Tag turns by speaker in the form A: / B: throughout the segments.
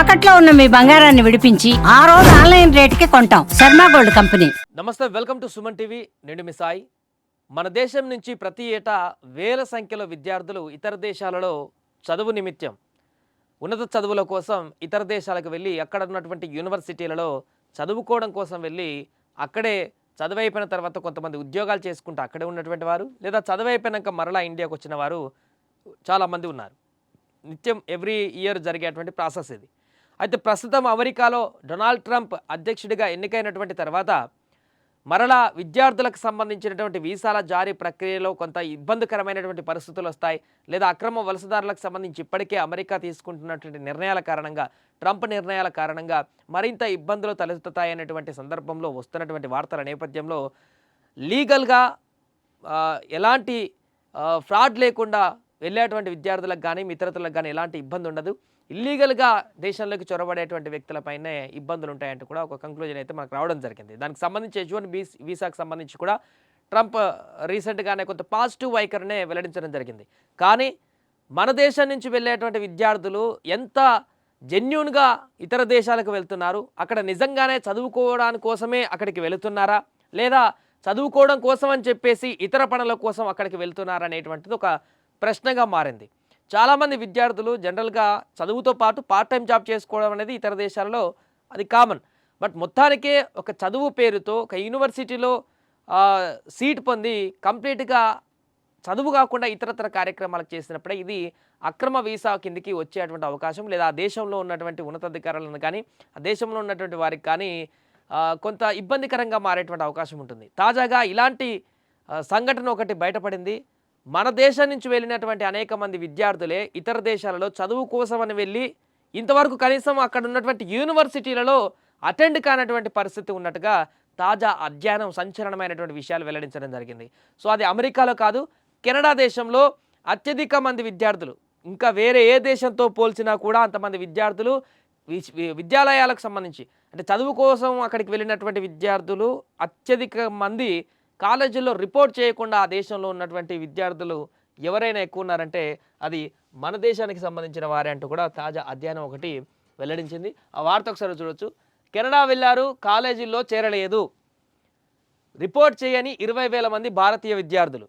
A: తాకట్లో ఉన్న మీ బంగారాన్ని విడిపించి ఆ రోజు ఆన్లైన్ రేటుకి కొంటాం. Sharma gold company.
B: నమస్తే వెల్కమ్ టు సుమన్ టీవీ. నేను మీ సాయి. మన దేశం నుంచి ప్రతి ఏటా వేల సంఖ్యలో విద్యార్థులు ఇతర దేశాలలో చదువు నిమిత్తం ఉన్నత చదువుల కోసం ఇతర దేశాలకు వెళ్ళి అక్కడ ఉన్నటువంటి యూనివర్సిటీలలో చదువుకోవడం కోసం వెళ్ళి అక్కడే చదువు అయిపోయిన తర్వాత కొంతమంది ఉద్యోగాలు చేసుకుంటూ అక్కడే ఉన్నటువంటి వారు లేదా చదువు అయిపోయినాక మరలా ఇండియాకు వచ్చిన వారు చాలామంది ఉన్నారు. నిత్యం ఎవ్రీ ఇయర్ జరిగేటువంటి ప్రాసెస్ ఇది. అయితే ప్రస్తుతం అమెరికాలో డొనాల్డ్ ట్రంప్ అధ్యక్షుడిగా ఎన్నికైనటువంటి తర్వాత మరలా విద్యార్థులకు సంబంధించినటువంటి వీసాల జారీ ప్రక్రియలో కొంత ఇబ్బందికరమైనటువంటి పరిస్థితులు వస్తాయి లేదా అక్రమ వలసదారులకు సంబంధించి ఇప్పటికే అమెరికా తీసుకుంటున్నటువంటి నిర్ణయాల కారణంగా ట్రంప్ నిర్ణయాల కారణంగా మరింత ఇబ్బందులు తలెత్తుతాయనేటువంటి సందర్భంలో వస్తున్నటువంటి వార్తల నేపథ్యంలో లీగల్గా ఎలాంటి ఫ్రాడ్ లేకుండా వెళ్ళేటువంటి విద్యార్థులకు కానీ మిత్రతులకు కానీ ఎలాంటి ఇబ్బంది ఉండదు ఇల్లీగల్గా దేశంలోకి చొరబడేటువంటి వ్యక్తులపైనే ఇబ్బందులు ఉంటాయంటూ కూడా ఒక కంక్లూజన్ అయితే మనకు రావడం జరిగింది. దానికి సంబంధించి హెచ్ వన్ బీ వీసాకు సంబంధించి కూడా ట్రంప్ రీసెంట్గానే కొంత పాజిటివ్ వైఖరినే వెల్లడించడం జరిగింది. కానీ మన దేశం నుంచి వెళ్ళేటువంటి విద్యార్థులు ఎంత జెన్యున్గా ఇతర దేశాలకు వెళ్తున్నారు? అక్కడ నిజంగానే చదువుకోవడానికి కోసమే అక్కడికి వెళుతున్నారా? లేదా చదువుకోవడం కోసం అని చెప్పేసి ఇతర పనుల కోసం అక్కడికి వెళ్తున్నారా అనేటువంటిది ఒక ప్రశ్నగా మారింది. చాలామంది విద్యార్థులు జనరల్గా చదువుతో పాటు పార్ట్ టైం జాబ్ చేసుకోవడం అనేది ఇతర దేశాలలో అది కామన్. బట్ మొత్తానికే ఒక చదువు పేరుతో ఒక యూనివర్సిటీలో సీట్ పొంది కంప్లీట్గా చదువు కాకుండా ఇతరతర కార్యక్రమాలకు చేసినప్పుడే ఇది అక్రమ వీసా కిందికి వచ్చేటువంటి అవకాశం. లేదా ఆ దేశంలో ఉన్నటువంటి ఉన్నతాధికారులను కానీ ఆ దేశంలో ఉన్నటువంటి వారికి కానీ కొంత ఇబ్బందికరంగా మారేటువంటి అవకాశం ఉంటుంది. తాజాగా ఇలాంటి సంఘటన ఒకటి బయటపడింది. మన దేశం నుంచి వెళ్ళినటువంటి అనేక మంది విద్యార్థులే ఇతర దేశాలలో చదువు కోసమని వెళ్ళి ఇంతవరకు కనీసం అక్కడ ఉన్నటువంటి యూనివర్సిటీలలో అటెండ్ కానటువంటి పరిస్థితి ఉన్నట్టుగా తాజా అధ్యయనం సంచలనమైనటువంటి విషయాలు వెల్లడించడం జరిగింది. సో అది అమెరికాలో కాదు కెనడా దేశంలో అత్యధిక మంది విద్యార్థులు ఇంకా వేరే ఏ దేశంతో పోల్చినా కూడా అంతమంది విద్యార్థులు వి- విద్యాలయాలకు సంబంధించి అంటే చదువు కోసం అక్కడికి వెళ్ళినటువంటి విద్యార్థులు అత్యధిక మంది కాలేజీల్లో రిపోర్ట్ చేయకుండా ఆ దేశంలో ఉన్నటువంటి విద్యార్థులు ఎవరైనా ఎక్కువ ఉన్నారంటే అది మన దేశానికి సంబంధించిన వారే అంటూ కూడా తాజా అధ్యయనం ఒకటి వెల్లడించింది. ఆ వార్త ఒకసారి చూడొచ్చు. కెనడా వెళ్ళారు కాలేజీల్లో చేరలేదు. రిపోర్ట్ చేయని ఇరవై వేల మంది భారతీయ విద్యార్థులు.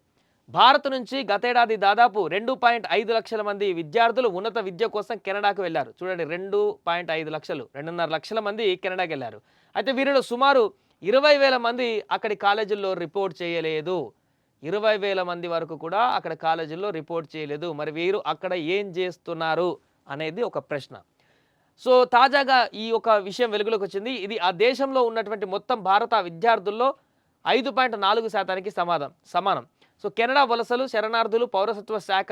B: భారత్ నుంచి గతేడాది దాదాపు రెండు పాయింట్ ఐదు లక్షల మంది విద్యార్థులు ఉన్నత విద్య కోసం కెనడాకు వెళ్ళారు. చూడండి రెండు పాయింట్ ఐదు లక్షలు రెండున్నర లక్షల మంది కెనడాకి వెళ్ళారు. అయితే వీరిలో సుమారు ఇరవై వేల మంది అక్కడి కాలేజీల్లో రిపోర్ట్ చేయలేదు. ఇరవై వేల మంది వరకు కూడా అక్కడ కాలేజీల్లో రిపోర్ట్ చేయలేదు. మరి వీరు అక్కడ ఏం చేస్తున్నారు అనేది ఒక ప్రశ్న. సో తాజాగా ఈ ఒక విషయం వెలుగులోకి వచ్చింది. ఇది ఆ దేశంలో ఉన్నటువంటి మొత్తం భారత విద్యార్థుల్లో ఐదు పాయింట్ నాలుగు శాతానికి సమాధానం సమానం. సో కెనడా వలసలు శరణార్థులు పౌరసత్వ శాఖ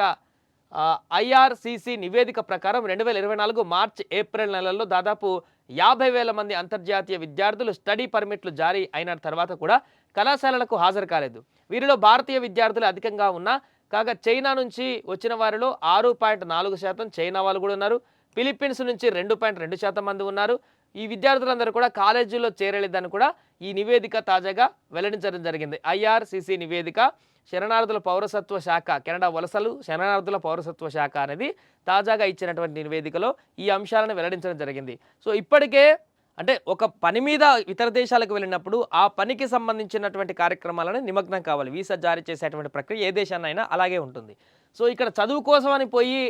B: ఐఆర్సీసీ నివేదిక ప్రకారం రెండు వేల ఇరవై నాలుగు మార్చ్ ఏప్రిల్ నెలల్లో దాదాపు యాభై వేల మంది అంతర్జాతీయ విద్యార్థులు స్టడీ పర్మిట్లు జారీ అయిన తర్వాత కూడా కళాశాలలకు హాజరు కాలేదు. వీరిలో భారతీయ విద్యార్థులు అధికంగా ఉన్నా కాగా చైనా నుంచి వచ్చిన వారిలో ఆరు పాయింట్ నాలుగు శాతం చైనా వాళ్ళు కూడా ఉన్నారు. ఫిలిప్పీన్స్ నుంచి రెండు పాయింట్ రెండు శాతం మంది ఉన్నారు. ఈ విద్యార్థులందరూ కూడా కాలేజీలో చేరలేదని కూడా ఈ నివేదిక తాజాగా వెల్లడించడం జరిగింది. ఐఆర్సిసి నివేదిక శరణార్థుల పౌరసత్వ శాఖ కెనడా వలసలు శరణార్థుల పౌరసత్వ శాఖ అనేది తాజాగా ఇచ్చినటువంటి నివేదికలో ఈ అంశాలను వెల్లడించడం జరిగింది. సో ఇప్పటికే అంటే ఒక పని మీద ఇతర దేశాలకు వెళ్ళినప్పుడు ఆ పనికి సంబంధించినటువంటి కార్యక్రమాలను నిమగ్నం కావాలి. వీసా జారీ చేసేటువంటి ప్రక్రియ ఏ దేశాన్నైనా అలాగే ఉంటుంది. సో ఇక్కడ చదువు కోసం అని పోయి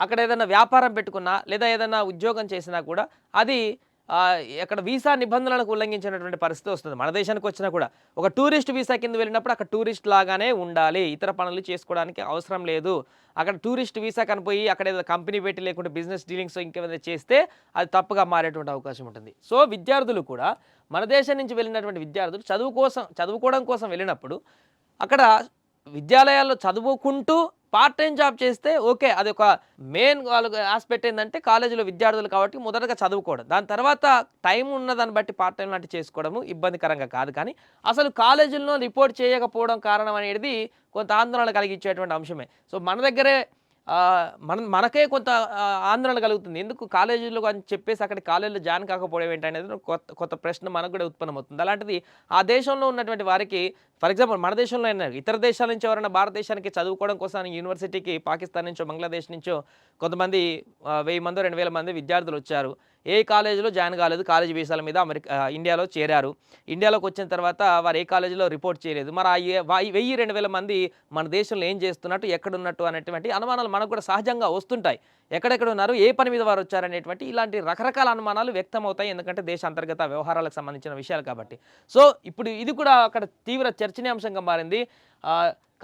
B: అక్కడ ఏదైనా వ్యాపారం పెట్టుకున్నా లేదా ఏదైనా ఉద్యోగం చేసినా కూడా అది అక్కడ వీసా నిబంధనలకు ఉల్లంఘించినటువంటి పరిస్థితి వస్తుంది. మన దేశానికి వచ్చినా కూడా ఒక టూరిస్ట్ వీసా కింద వెళ్ళినప్పుడు అక్కడ టూరిస్ట్ లాగానే ఉండాలి. ఇతర పనులు చేసుకోవడానికి అవసరం లేదు. అక్కడ టూరిస్ట్ వీసా కనిపోయి అక్కడ ఏదో కంపెనీ పెట్టి లేకుంటే బిజినెస్ డీలింగ్స్ ఇంకేమైనా చేస్తే అది తప్పుగా మారేటువంటి అవకాశం ఉంటుంది. సో విద్యార్థులు కూడా మన దేశం నుంచి వెళ్ళినటువంటి విద్యార్థులు చదువు కోసం చదువుకోవడం కోసం వెళ్ళినప్పుడు అక్కడ విద్యాలయాల్లో చదువుకుంటూ పార్ట్ టైం జాబ్ చేస్తే ఓకే అది ఒక మెయిన్ వాళ్ళకి ఆస్పెక్ట్ ఏంటంటే కాలేజీలో విద్యార్థులు కాబట్టి మొదటగా చదువుకోవడం. దాని తర్వాత టైం ఉన్నదాన్ని బట్టి పార్ట్ టైం లాంటివి చేసుకోవడము ఇబ్బందికరంగా కాదు. కానీ అసలు కాలేజీల్లో రిపోర్ట్ చేయకపోవడం కారణం అనేది కొంత ఆందోళన కలిగించేటువంటి అంశమే. సో మన దగ్గరే మన మనకే కొంత ఆందోళన కలుగుతుంది. ఎందుకు కాలేజీలో అని చెప్పేసి అక్కడ కాలేజీలో జాయిన్ కాకపోవడం ఏంటనేది కొత్త కొత్త ప్రశ్న మనకు కూడా ఉత్పన్నమవుతుంది. అలాంటిది ఆ దేశంలో ఉన్నటువంటి వారికి ఫర్ ఎగ్జాంపుల్ మన దేశంలో అయినా ఇతర దేశాల నుంచి ఎవరైనా భారతదేశానికి చదువుకోవడం కోసం యూనివర్సిటీకి పాకిస్తాన్ నుంచో బంగ్లాదేశ్ నుంచో కొంతమంది వెయ్యి మంది రెండు వేల మంది విద్యార్థులు వచ్చారు. ఏ కాలేజీలో జాయిన్ కాలేదు కాలేజీ వీసాల మీద అమెరికా ఇండియాలో చేరారు. ఇండియాలోకి వచ్చిన తర్వాత వారు ఏ కాలేజీలో రిపోర్ట్ చేయలేదు. మరి ఆ వెయ్యి రెండు వేల మంది మన దేశంలో ఏం చేస్తున్నట్టు ఎక్కడున్నట్టు అనేటువంటి అనుమానాలు మనకు కూడా సహజంగా వస్తుంటాయి. ఎక్కడెక్కడ ఉన్నారు ఏ పని మీద వారు వచ్చారనేటువంటి ఇలాంటి రకరకాల అనుమానాలు వ్యక్తమవుతాయి. ఎందుకంటే దేశ అంతర్గత వ్యవహారాలకు సంబంధించిన విషయాలు కాబట్టి. సో ఇప్పుడు ఇది కూడా అక్కడ తీవ్ర చర్చ చర్చనీయాంశంగా మారింది.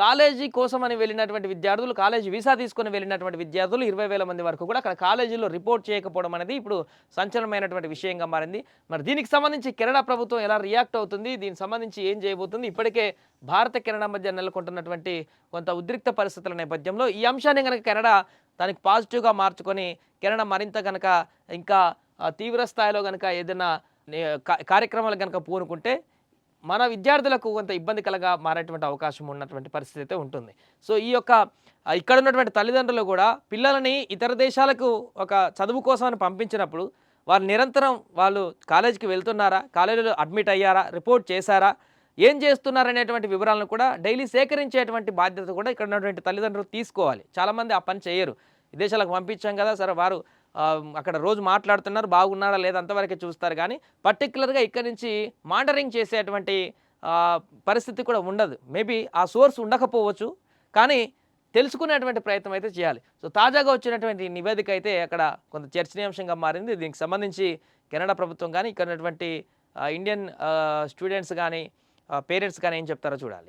B: కాలేజీ కోసం అని వెళ్ళినటువంటి విద్యార్థులు కాలేజీ వీసా తీసుకొని వెళ్ళినటువంటి విద్యార్థులు ఇరవై వేల మంది వరకు కూడా అక్కడ కాలేజీలో రిపోర్ట్ చేయకపోవడం అనేది ఇప్పుడు సంచలనమైనటువంటి విషయంగా మారింది. మరి దీనికి సంబంధించి కెనడా ప్రభుత్వం ఎలా రియాక్ట్ అవుతుంది? దీనికి సంబంధించి ఏం చేయబోతుంది? ఇప్పటికే భారత కెనడా మధ్య నెలకొంటున్నటువంటి కొంత ఉద్రిక్త పరిస్థితుల నేపథ్యంలో ఈ అంశాన్ని కనుక కెనడా దానికి పాజిటివ్గా మార్చుకొని కెనడా మరింత కనుక ఇంకా తీవ్ర స్థాయిలో కనుక ఏదైనా కార్యక్రమాలు కనుక పూనుకుంటే మన విద్యార్థులకు కొంత ఇబ్బందికరంగా మారేటువంటి అవకాశం ఉన్నటువంటి పరిస్థితి అయితే ఉంటుంది. సో ఈ యొక్క ఇక్కడ ఉన్నటువంటి తల్లిదండ్రులు కూడా పిల్లలని ఇతర దేశాలకు ఒక చదువు కోసం పంపించినప్పుడు వారు నిరంతరం వాళ్ళు కాలేజీకి వెళ్తున్నారా? కాలేజీలో అడ్మిట్ అయ్యారా? రిపోర్ట్ చేశారా? ఏం చేస్తున్నారనేటువంటి వివరాలను కూడా డైలీ సేకరించేటువంటి బాధ్యత కూడా ఇక్కడ ఉన్నటువంటి తల్లిదండ్రులు తీసుకోవాలి. చాలామంది ఆ పని చేయరు. విదేశాలకు పంపించాం కదా సరే వారు అక్కడ రోజు మాట్లాడుతున్నారు బాగున్నాడా లేదా అంతవరకే చూస్తారు. కానీ పర్టికులర్గా ఇక్కడ నుంచి మానిటరింగ్ చేసేటువంటి పరిస్థితి కూడా ఉండదు. మేబీ ఆ సోర్స్ ఉండకపోవచ్చు కానీ తెలుసుకునేటువంటి ప్రయత్నం అయితే చేయాలి. సో తాజాగా వచ్చినటువంటి నివేదిక అయితే అక్కడ కొంత చర్చనీయాంశంగా మారింది. దీనికి సంబంధించి కెనడా ప్రభుత్వం కానీ ఇక్కడ ఉన్నటువంటి ఇండియన్ స్టూడెంట్స్ కానీ పేరెంట్స్ కానీ ఏం చెప్తారో చూడాలి.